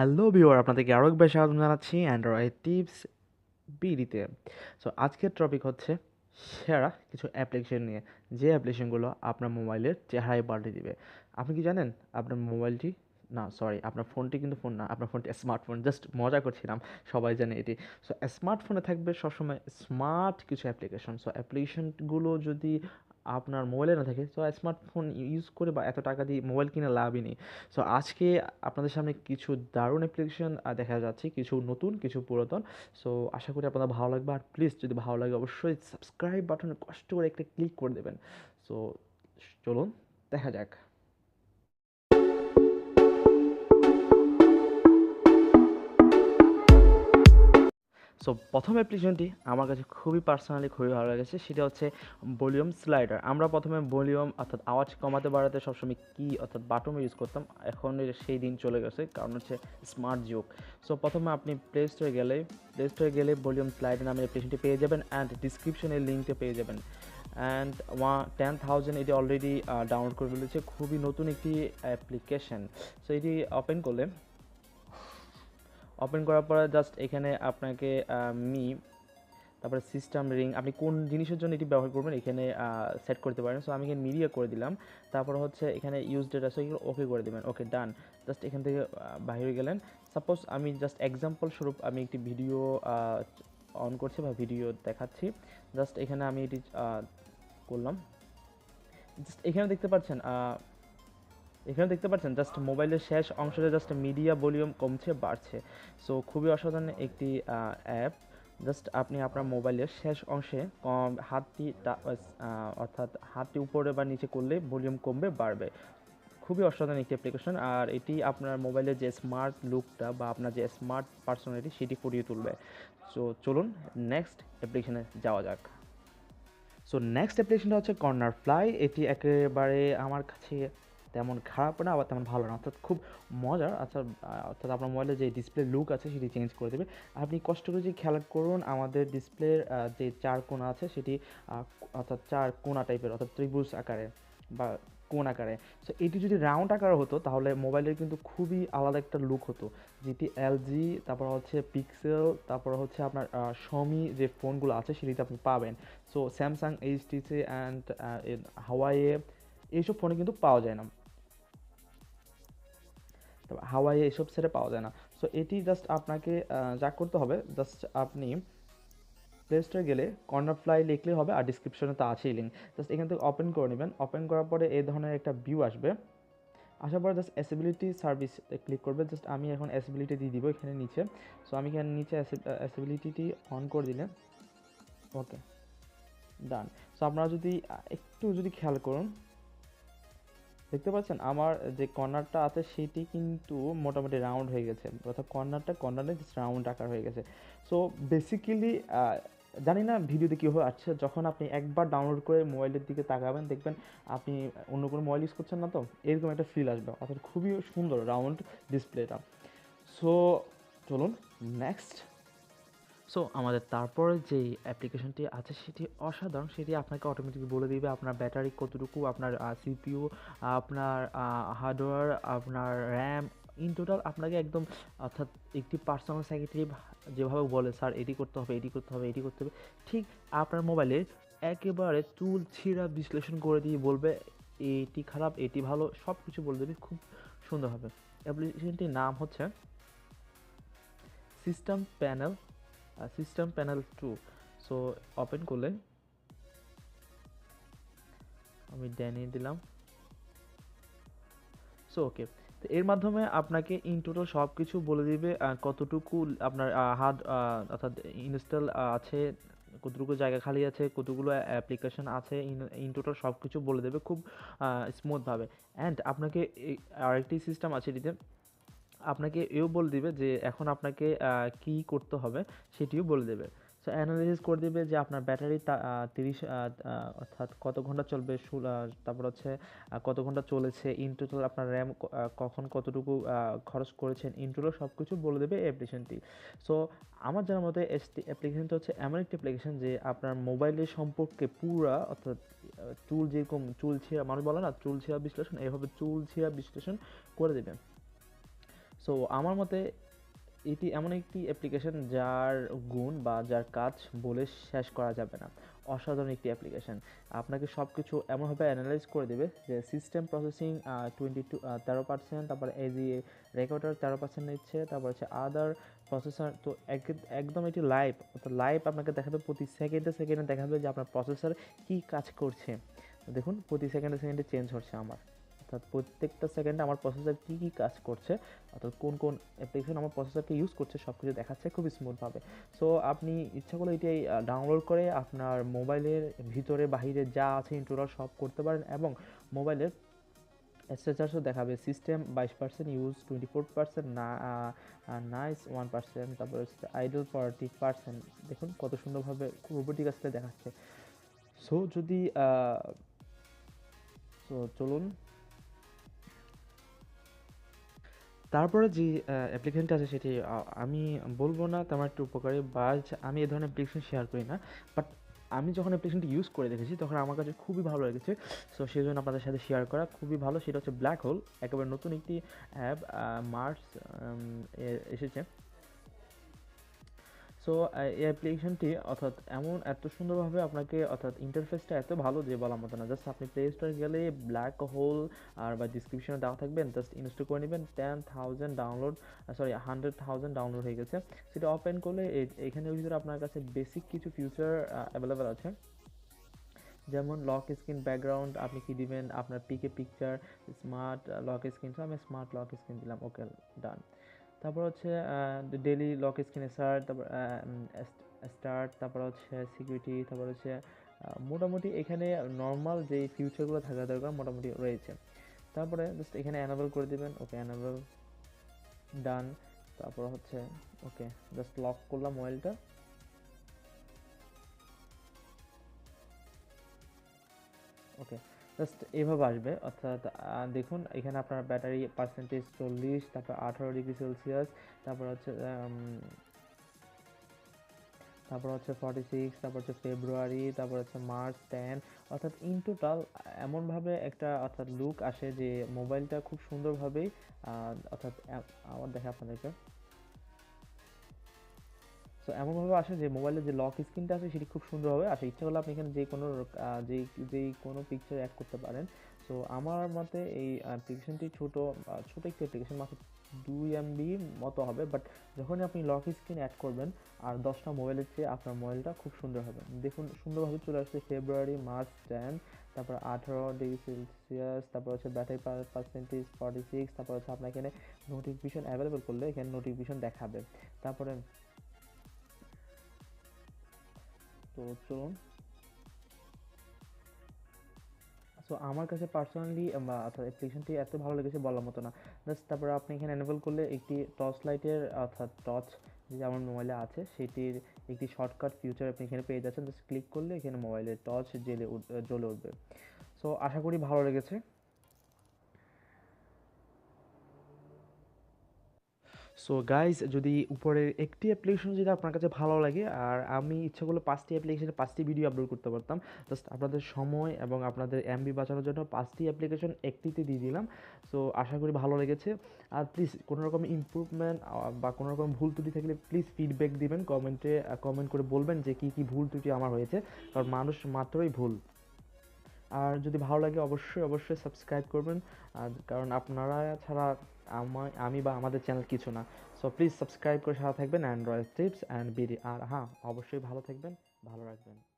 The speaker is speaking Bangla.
হ্যালো ভিউয়ার আপনাদেরকে আরও একবার স্বাগত জানাচ্ছি অ্যান্ড্রয়েড টিপস বিডিতে। সো আজকের টপিক হচ্ছে সেরা কিছু অ্যাপ্লিকেশন নিয়ে। যে অ্যাপ্লিকেশনগুলো আপনার মোবাইলের চেহারায় পাল্টে দিবে। আপনি কি জানেন? আপনার মোবাইলটি না সরি আপনার ফোনটি কিন্তু ফোন না, আপনার ফোনটি স্মার্টফোন জাস্ট মজা করছিলাম, সবাই জানে এটি। সো স্মার্টফোনে থাকবে সবসময় স্মার্ট কিছু অ্যাপ্লিকেশন সো অ্যাপ্লিকেশনগুলো যদি আপনার মোবাইলে না থাকে। সো স্মার্টফোন ইউজ করে বা এত টাকা দিয়ে মোবাইল কিনে লাভই নেই। সো আজকে আপনাদের সামনে কিছু দারুণ অ্যাপ্লিকেশন দেখা যাচ্ছে, কিছু নতুন, কিছু পুরাতন। সো আশা করি আপনাদের ভালো লাগবে। আর প্লিজ যদি ভালো লাগে, অবশ্যই সাবস্ক্রাইব বাটনে কষ্ট করে একটা ক্লিক করে দেবেন। সো চলুন, দেখা যাক। সো প্রথম অ্যাপ্লিকেশনটি আমার কাছে খুবই পার্সোনালি খুবই ভালো লেগেছে। সেটা হচ্ছে ভলিউম স্লাইডার আমরা প্রথমে ভলিউম অর্থাৎ আওয়াজ কমাতে বাড়াতে সবসময় কি অর্থাৎ বাটন ইউজ করতাম। এখন সেই দিন চলে গেছে, কারণ হচ্ছে স্মার্ট যুগ। সো প্রথমে আপনি প্লে স্টোরে গেলে প্লে স্টোরে গেলে ভলিউম স্লাইডার নামের অ্যাপ্লিকেশনটি পেয়ে যাবেন অ্যান্ড ডিসক্রিপশনের লিঙ্কটা পেয়ে যাবেন। অ্যান্ড ওয়া টেন থাউজেন্ড এটি অলরেডি ডাউনলোড করে ফেলেছে। খুবই নতুন একটি অ্যাপ্লিকেশন সো এটি ওপেন করলে ওপেন করার পরে জাস্ট এখানে আপনাকে মি তারপরে সিস্টেম রিং আপনি কোন জিনিসের জন্য এটি ব্যবহার করবেন এখানে সেট করতে পারেন। সো আমি এখানে মিডিয়া করে দিলাম। তারপর হচ্ছে এখানে ইউজ ডেটা সো এগুলো ওকে করে দেবেন। ওকে ডান জাস্ট এখান থেকে বাইরে গেলেন। সাপোজ আমি জাস্ট এক্সাম্পল স্বরূপ আমি একটি ভিডিও অন করছি বা ভিডিও দেখাচ্ছি। জাস্ট এখানে আমি এটি করলাম। জাস্ট এখানে দেখতে পাচ্ছেন এখানে দেখতে পাচ্ছেন জাস্ট মোবাইলের শেষ অংশটা জাস্ট মিডিয়া ভলিউম কমছে, বাড়ছে। সো খুবই অসাধারণ একটি অ্যাপ জাস্ট আপনি আপনার মোবাইলের শেষ অংশে কম, হাতটি অর্থাৎ হাতটি উপরে বা নিচে করলে ভলিউম কমবে, বাড়বে। খুবই অসাধারণ একটি অ্যাপ্লিকেশন আর এটি আপনার মোবাইলের যে স্মার্ট লুকটা বা আপনার যে স্মার্ট পার্সোনালিটি সেটি ফুটিয়ে তুলবে। সো চলুন নেক্সট অ্যাপ্লিকেশনে যাওয়া যাক। সো নেক্সট অ্যাপ্লিকেশনটা হচ্ছে কর্নার ফ্লাই এটি একেবারে আমার কাছে তেমন খারাপ না, আবার তেমন ভালো না। অর্থাৎ খুব মজার। আচ্ছা অর্থাৎ আপনার মোবাইলের যে ডিসপ্লে লুক আছে, সেটি চেঞ্জ করে দেবে। আপনি কষ্ট করে যদি খেয়াল করুন, আমাদের ডিসপ্লের যে চার কোণা আছে, সেটি অর্থাৎ চার কোণা টাইপের অর্থাৎ ত্রিভুজ আকারে বা কোন আকারে। সো এটি যদি রাউন্ড আকারে হতো, তাহলে মোবাইলের কিন্তু খুবই আলাদা একটা লুক হতো। যেটি এলজি তারপর হচ্ছে পিক্সেল তারপর হচ্ছে আপনার সমি যে ফোনগুলো আছে, সেটিতে আপনি পাবেন। So Samsung HTC and Huawei এইসব ফোনে কিন্তু পাওয়া যায় না। হাওয়াই এইসব ছেড়ে পাওয়া যায় না। সো এটি জাস্ট আপনাকে যা করতে হবে জাস্ট আপনি প্লে স্টোরে গেলে কর্নার ফ্লাই লিখলে হবে আর ডিসক্রিপশনে তো আছেই লিঙ্ক জাস্ট এখান থেকে ওপেন করে নেবেন। ওপেন করার পরে এই ধরনের একটা ভিউ আসবে। আসার পরে জাস্ট অ্যাসিবিলিটি সার্ভিস ক্লিক করবে। জাস্ট আমি এখন অ্যাসিবিলিটি দিয়ে দিব এখানে নিচে। সো আমি এখানে নিচে অ্যাসিবিলিটিটি অন করে দিলে ওকে ডান সো আপনারা যদি একটু যদি খেয়াল করুন দেখতে পাচ্ছেন, আমার যে কর্নারটা আছে সেটি কিন্তু মোটামুটি রাউন্ড হয়ে গেছে। অর্থাৎ কর্নারটা কর্নারে রাউন্ড আকার হয়ে গেছে। সো বেসিক্যালি জানি না ভিডিওতে কীভাবে আসছে যখন আপনি একবার ডাউনলোড করে মোবাইলের দিকে তাকাবেন, দেখবেন আপনি অন্য কোনো মোবাইল ইউজ করছেন না তো? এরকম একটা ফিল আসবে। অর্থাৎ খুবই সুন্দর রাউন্ড ডিসপ্লেটা সো চলুন নেক্সট সো আমাদের তারপরে যে অ্যাপ্লিকেশনটি আছে, সেটি অসাধারণ। সেটি আপনাকে অটোমেটিক বলে দিবে আপনার ব্যাটারি কতটুকু, আপনার সিপিইউ আপনার হার্ডওয়্যার আপনার র্যাম ইন টোটাল আপনাকে একদম, অর্থাৎ একটি পার্সোনাল সেক্রেটারি যেভাবে বলে স্যার এটি করতে হবে, এটি করতে হবে, এটি করতে হবে। ঠিক আপনার মোবাইলে একেবারে চুল ছিঁড়া বিশ্লেষণ করে দিয়ে বলবে, এটি খারাপ, এটি ভালো। সব কিছু বলে দেবে, খুব সুন্দর হবে অ্যাপ্লিকেশনটির নাম হচ্ছে system panel system panel two so open করলে আমি ড্যানি দিলাম। সো ওকে তো এর মাধ্যমে আপনাকে ইন টোটাল সব কিছু বলে দিবে কতটুকু আপনার হার্ড অর্থাৎ ইনস্টল আছে, কতটুকু জায়গা খালি আছে, কতগুলো অ্যাপ্লিকেশন আছে ইন টোটাল সব কিছু বলে দেবে খুব স্মুথভাবে অ্যান্ড আপনাকে আরেকটি সিস্টেম আছে এটিতে। আপনাকে এও বলে দিবে যে এখন আপনাকে কি করতে হবে সেটিও বলে দেবে। সো অ্যানালাইসিস করে দেবে যে আপনার ব্যাটারি তিরিশ অর্থাৎ কত ঘণ্টা চলবে তারপর হচ্ছে কত ঘণ্টা চলেছে ইন টোটাল আপনার র্যাম কখন কতটুকু খরচ করেছেন ইন টোটাল সব কিছু বলে দেবে অ্যাপ্লিকেশনটি সো আমার জানার মতে এসটি অ্যাপ্লিকেশনটা হচ্ছে এমন একটি অ্যাপ্লিকেশন যে আপনার মোবাইলের সম্পর্কে পুরা, অর্থাৎ চুল যেরকম, চুল ছিঁড়া, মানুষ বলে না, চুল ছিঁড়া বিশ্লেষণ এইভাবে চুল ছিঁড়া বিশ্লেষণ করে দেবে। সো আমার মতে এটি এমন একটি অ্যাপ্লিকেশন যার গুণ বা যার কাজ বলে শেষ করা যাবে না। অসাধারণ একটি অ্যাপ্লিকেশন আপনাকে সব কিছু এমনভাবে অ্যানালাইজ করে দেবে যে সিস্টেম প্রসেসিং টোয়েন্টি টু তেরো পার্সেন্ট তারপরে এজি রেকর্ডার তেরো পার্সেন্ট নিচ্ছে, তারপর হচ্ছে আদার প্রসেসর তো এক- একদম এটি লাইভ অর্থাৎ লাইভ আপনাকে দেখাবে প্রতি সেকেন্ডে সেকেন্ডে দেখাবে যে আপনার প্রসেসর কী কাজ করছে। দেখুন, প্রতি সেকেন্ডে সেকেন্ডে চেঞ্জ হচ্ছে আমার। অর্থাৎ প্রত্যেকটা সেকেন্ডে আমার প্রসেসর কী কী কাজ করছে, অর্থাৎ কোন কোন অ্যাপ্লিকেশন আমার প্রসেসরকে ইউজ করছে সব কিছু দেখাচ্ছে খুবই স্মুথভাবে সো আপনি ইচ্ছা করলে এটাই ডাউনলোড করে আপনার মোবাইলের ভিতরে, বাহিরে যা আছে ইন্টোরাল সব করতে পারেন এবং মোবাইলের এসএচআরসও দেখাবে। সিস্টেম বাইশ percent use twenty four percent না নাইস ওয়ান পার্সেন্ট তারপর হচ্ছে আইডল ফর্টি পার্সেন্ট দেখুন কত সুন্দরভাবে রোবোটিক আসলে দেখাচ্ছে। সো যদি সো চলুন। তারপরে যে অ্যাপ্লিকেশনটা আছে সেটি আমি বলব না তেমন একটা উপকারী বা আমি এ ধরনের অ্যাপ্লিকেশন শেয়ার করি না। বাট আমি যখন অ্যাপ্লিকেশনটি ইউজ করে দেখেছি, তখন আমার কাছে খুবই ভালো লেগেছে। সো সেই জন্য আপনাদের সাথে শেয়ার করা খুবই ভালো। সেটা হচ্ছে ব্ল্যাক হোল একেবারে নতুন একটি অ্যাপ মার্স এসেছে। সো এই অ্যাপ্লিকেশনটি অর্থাৎ এমন এত সুন্দরভাবে আপনাকে অর্থাৎ ইন্টারফেসটা এত ভালো যে বলার মতো না। জাস্ট আপনি প্লে স্টোরে গেলে ব্ল্যাক হোল আর বা ডিসক্রিপশনে দেওয়া থাকবেন জাস্ট ইনস্টল করে নেবেন। Ten thousand download sorry hundred thousand download হয়ে গেছে। সেটা ওপেন করলে এখানের ভিতরে আপনার কাছে বেসিক কিছু ফিউচার অ্যাভেলেবেল আছে। যেমন লক স্ক্রিন ব্যাকগ্রাউন্ড আপনি কি দিবেন? আপনার পিকে পিকচার স্মার্ট লক স্ক্রিন আমি স্মার্ট লক স্ক্রিন দিলাম। ওকে ডান তারপর হচ্ছে ডেলি লক স্ক্রিনে সার্ট তারপর স্টার্ট তারপর হচ্ছে সিকিউরিটি তারপর হচ্ছে মোটামুটি এখানে নর্মাল যে ফিউচারগুলো থাকা দরকার মোটামুটি রয়েছে। তারপরে জাস্ট এখানে অ্যানাবেল করে দিবেন ওকে অ্যানাবেল ডান তারপর হচ্ছে ওকে জাস্ট লক করলাম মোবাইলটা ওকে জাস্ট এভাবে আসবে। অর্থাৎ দেখুন, এখানে আপনার ব্যাটারি পার্সেন্টেজ চল্লিশ, তারপর আঠারো ডিগ্রি সেলসিয়াস, তারপর হচ্ছে তারপর হচ্ছে ফর্টি সিক্স তারপর হচ্ছে ফেব্রুয়ারি তারপর হচ্ছে মার্চ টেন অর্থাৎ ইন টোটাল এমনভাবে একটা, অর্থাৎ লুক আসে যে মোবাইলটা খুব সুন্দরভাবেই অর্থাৎ আমার দেখে আপনাদেরকে। সো এমনভাবে আসে যে মোবাইলের যে লক স্ক্রিনটা আছে, সেটি খুব সুন্দর সুন্দরভাবে আসে ইচ্ছা করলে আপনি এখানে যে কোনো যেই যেই কোনো পিকচার অ্যাড করতে পারেন। সো আমার মতে এই অ্যাপ্লিকেশনটি ছোট ছোট একটি অ্যাপ্লিকেশন মাত্র দুই এমবি মতো হবে। বাট যখনই আপনি লক স্ক্রিন অ্যাড করবেন, আর দশটা মোবাইলের চেয়ে আপনার মোবাইলটা খুব সুন্দর হবে। দেখুন, সুন্দরভাবে চলে আসছে ফেব্রুয়ারি মার্চ টেন তারপর আঠারো ডিগ্রি সেলসিয়াস তারপর হচ্ছে ব্যাটারি পার্সেন্টেজ ফর্টি সিক্স তারপর হচ্ছে আপনার এখানে নোটিফিকেশন অ্যাভেলেবল করলে এখানে নোটিফিকেশন দেখাবে। তারপরে তো চলুন। সো আমার কাছে পার্সোনালি অর্থাৎ অ্যাপ্লিকেশনটি এত ভালো লেগেছে বলার মতো না। জাস্ট তারপরে আপনি এখানে এনেবল করলে একটি টর্চ লাইটের অর্থাৎ টর্চ যে আমার মোবাইলে আছে, সেটির একটি শর্টকাট ফিউচার আপনি এখানে পেয়ে যাচ্ছেন। জাস্ট ক্লিক করলে এখানে মোবাইলের টর্চ জেলে জ্বলে উঠবে। সো আশা করি ভালো লেগেছে। সো গাইজ যদি উপরের একটি অ্যাপ্লিকেশন যদি আপনার কাছে ভালো লাগে, আর আমি ইচ্ছা করলে পাঁচটি অ্যাপ্লিকেশনে পাঁচটি ভিডিও আপলোড করতে পারতাম জাস্ট আপনাদের সময় এবং আপনাদের এমবি বাঁচানোর জন্য পাঁচটি অ্যাপ্লিকেশন একটিতে দিয়ে দিলাম। সো আশা করি ভালো লেগেছে। আর প্লিজ কোনো রকম ইমপ্রুভমেন্ট বা কোনো রকম ভুল ত্রুটি থাকলে প্লিজ ফিডব্যাক দিবেন কমেন্টে কমেন্ট করে বলবেন যে কী কী ভুল ত্রুটি আমার হয়েছে, কারণ মানুষ মাত্রই ভুল। আর যদি ভালো লাগে, অবশ্যই অবশ্যই সাবস্ক্রাইব করবেন। কারণ আপনারা ছাড়া আমায় আমি বা আমাদের চ্যানেল কিছু না। সো প্লিজ সাবস্ক্রাইব করে সাথে থাকবেন অ্যান্ড্রয়েড টিপস অ্যান্ড বিডি আর হ্যাঁ অবশ্যই ভালো থাকবেন, ভালো রাখবেন।